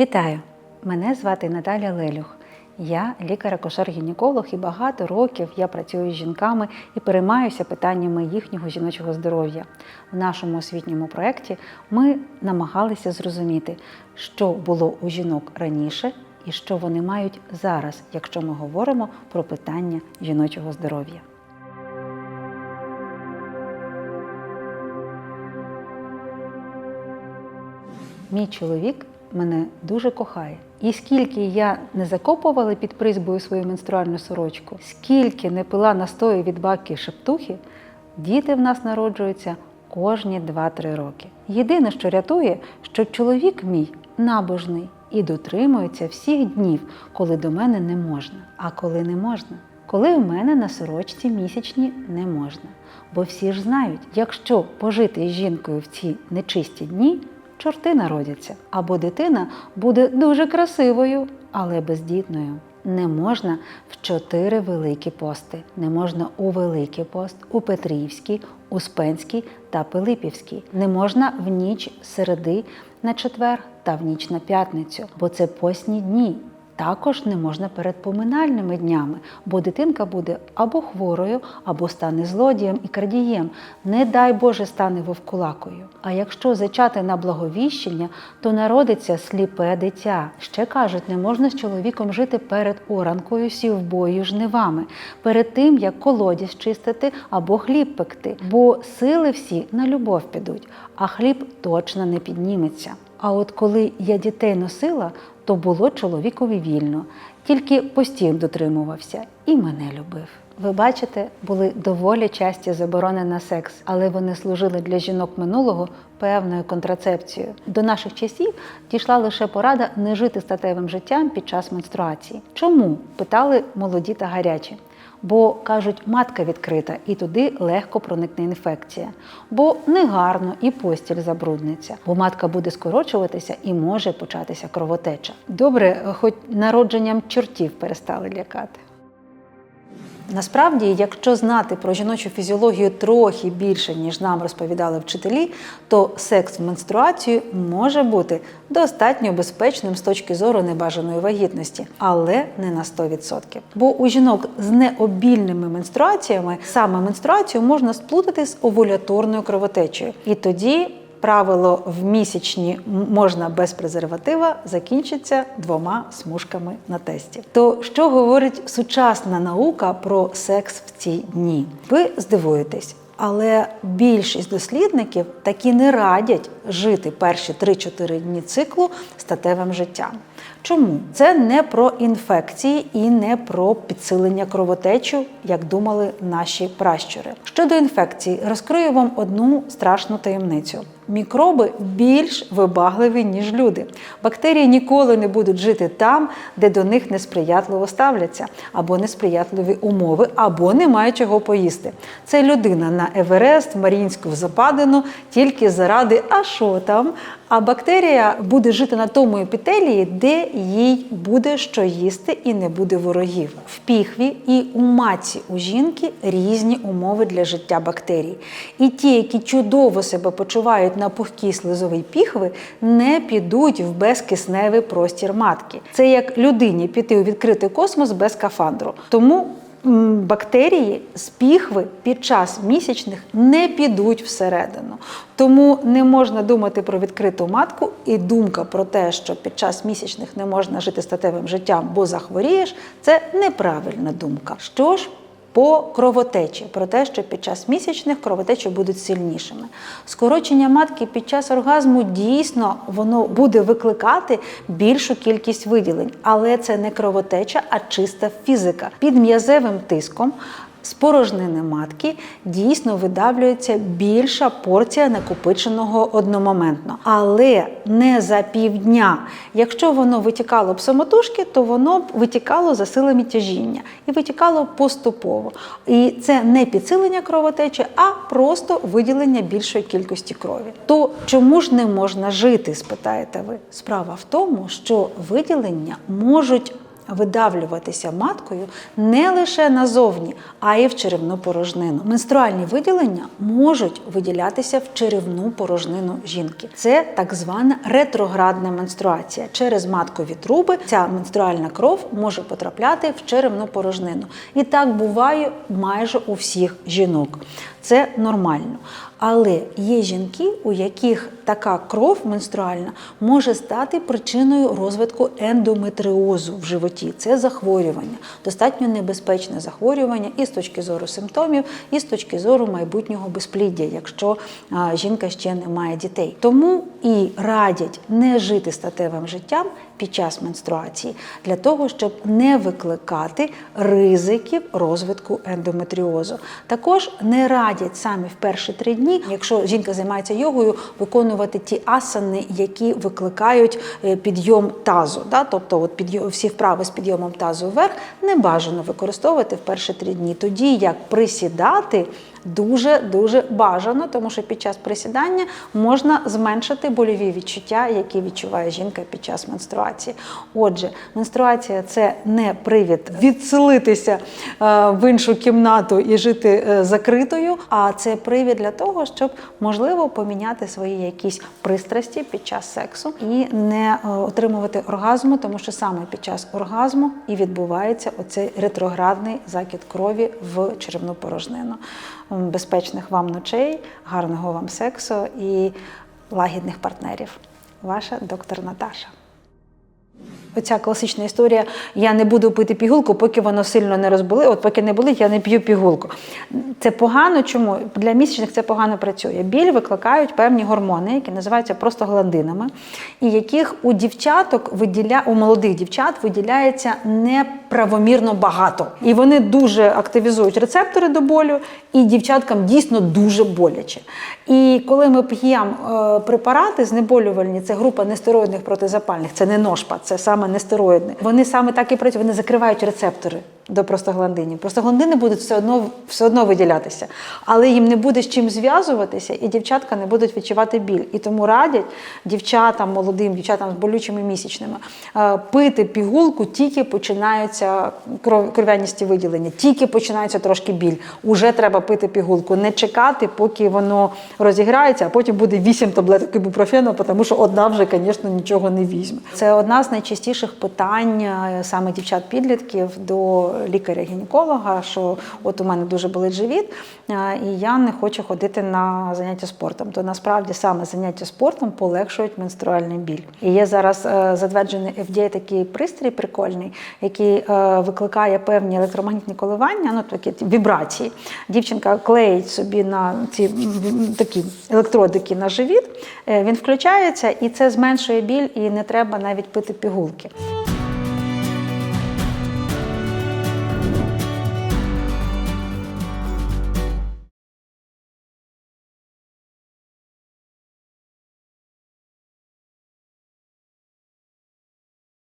Вітаю! Мене звати Наталя Лелюх. Я лікар-акушер-гінеколог і багато років я працюю з жінками і переймаюся питаннями їхнього жіночого здоров'я. В нашому освітньому проєкті ми намагалися зрозуміти, що було у жінок раніше і що вони мають зараз, якщо ми говоримо про питання жіночого здоров'я. Мій чоловік мене дуже кохає. І скільки я не закопувала під призбою свою менструальну сорочку, скільки не пила настою від бабки шептухи, діти в нас народжуються кожні 2-3 роки. Єдине, що рятує, що чоловік мій набожний і дотримується всіх днів, коли до мене не можна. А коли не можна? Коли у мене на сорочці місячні не можна. Бо всі ж знають, якщо пожити з жінкою в ці нечисті дні, чорти народяться, або дитина буде дуже красивою, але бездітною. Не можна в чотири великі пости. Не можна у Великий пост, у Петрівський, Успенський та Пилипівський. Не можна в ніч середи на четвер та в ніч на п'ятницю, бо це постні дні. Також не можна перед поминальними днями, бо дитинка буде або хворою, або стане злодієм і крадієм. Не дай Боже стане вовкулакою. А якщо зачати на благовіщення, то народиться сліпе дитя. Ще кажуть, не можна з чоловіком жити перед оранкою, сівбою, жнивами, перед тим як колодязь чистити або хліб пекти, бо сили всі на любов підуть, а хліб точно не підніметься. А от коли я дітей носила, то було чоловікові вільно, тільки постійно дотримувався і мене любив. Ви бачите, були доволі часті заборони на секс, але вони служили для жінок минулого певною контрацепцією. До наших часів дійшла лише порада не жити статевим життям під час менструації. Чому? питали молоді та гарячі. Бо кажуть, матка відкрита і туди легко проникне інфекція. Бо негарно і постіль забрудниться, бо матка буде скорочуватися і може початися кровотеча. Добре, хоч народженням чортів перестали лякати. Насправді, якщо знати про жіночу фізіологію трохи більше, ніж нам розповідали вчителі, то секс в менструацію може бути достатньо безпечним з точки зору небажаної вагітності, але не на 100%. Бо у жінок з необільними менструаціями саме менструацію можна сплутати з овуляторною кровотечею. І тоді правило в місячні можна без презерватива закінчиться двома смужками на тесті. То що говорить сучасна наука про секс в ці дні? Ви здивуєтесь. Але більшість дослідників таки не радять жити перші 3-4 дні циклу статевим життям. Чому? Це не про інфекції і не про підсилення кровотечу, як думали наші пращури. Щодо інфекцій, розкрию вам одну страшну таємницю. Мікроби більш вибагливі, ніж люди. Бактерії ніколи не будуть жити там, де до них несприятливо ставляться, або несприятливі умови, або немає чого поїсти. Це людина на Еверест, Марінську западину тільки заради а що там. А бактерія буде жити на тому епітелії, де їй буде що їсти і не буде ворогів. В піхві і у маці у жінки різні умови для життя бактерій. І ті, які чудово себе почувають на пухкій слизовій піхви, не підуть в безкисневий простір матки. Це як людині піти у відкритий космос без скафандру. Тому бактерії з піхви під час місячних не підуть всередину. Тому не можна думати про відкриту матку, і думка про те, що під час місячних не можна жити статевим життям, бо захворієш, це неправильна думка. Що ж по кровотечі, про те, що під час місячних кровотечі будуть сильнішими. Скорочення матки під час оргазму дійсно воно буде викликати більшу кількість виділень, але це не кровотеча, а чиста фізика. Під м'язевим тиском з порожнини матки дійсно видавлюється більша порція накопиченого одномоментно, але не за півдня. Якщо воно витікало б самотужки, то воно б витікало за силами тяжіння і витікало поступово. І це не підсилення кровотечі, а просто виділення більшої кількості крові. То чому ж не можна жити? спитаєте ви? Справа в тому, що виділення можуть видавлюватися маткою не лише назовні, а й в черевну порожнину. Менструальні виділення можуть виділятися в черевну порожнину жінки. Це так звана ретроградна менструація. Через маткові труби ця менструальна кров може потрапляти в черевну порожнину. І так буває майже у всіх жінок. Це нормально. Але є жінки, у яких така кров менструальна може стати причиною розвитку ендометриозу в животі. Це захворювання, достатньо небезпечне захворювання і з точки зору симптомів, і з точки зору майбутнього безпліддя, якщо жінка ще не має дітей. Тому і радять не жити статевим життям під час менструації для того, щоб не викликати ризиків розвитку ендометріозу. Також не радять самі в перші три дні, якщо жінка займається йогою, виконувати ті асани, які викликають е, підйом тазу. Да? Тобто, от підйом, всі вправи з підйомом тазу вверх не бажано використовувати в перші три дні. Тоді як присідати. Дуже дуже бажано, тому що під час присідання можна зменшити больові відчуття, які відчуває жінка під час менструації. Отже, менструація це не привід відселитися е, в іншу кімнату і жити е, закритою, а це привід для того, щоб можливо поміняти свої якісь пристрасті під час сексу і не е, отримувати оргазму, тому що саме під час оргазму і відбувається оцей ретроградний закид крові в черевну порожнину. Безпечних вам ночей, гарного вам сексу і лагідних партнерів. Ваша доктор Наташа. Оця класична історія: я не буду пити пігулку, поки воно сильно не розболить. От поки не болить, я не п'ю пігулку. Це погано. Чому для місячних це погано працює? Біль викликають певні гормони, які називаються простагландинами, і яких у дівчаток виділя у молодих дівчат виділяється неправомірно багато. І вони дуже активізують рецептори до болю, і дівчаткам дійсно дуже боляче. І коли ми п'ємо е, препарати знеболювальні, це група нестероїдних протизапальних, це не ношпа, це саме нестероїдне. Вони саме так і працюють, вони закривають рецептори до простагландинів. Простагландини будуть все одно все одно виділятися, але їм не буде з чим зв'язуватися, і дівчатка не будуть відчувати біль. І тому радять дівчатам, молодим дівчатам з болючими місячними е, пити пігулку, тільки починаються кров- кров'яністі виділення, тільки починається трошки біль. Уже треба пити пігулку, не чекати, поки воно розіграється, а потім буде 8 таблеток ібупрофену, тому що одна вже, звісно, нічого не візьме. Це одна з найчастіших питань е, саме дівчат-підлітків до лікаря-гінеколога, що от у мене дуже болить живіт, і я не хочу ходити на заняття спортом. То насправді саме заняття спортом полегшують менструальний біль. І є зараз е, затверджений FDA такий пристрій прикольний, який е, викликає певні електромагнітні коливання, ну такі вібрації. Дівчинка клеїть собі на ці такі електродики на живіт, е, він включається, і це зменшує біль, і не треба навіть пити пігулки.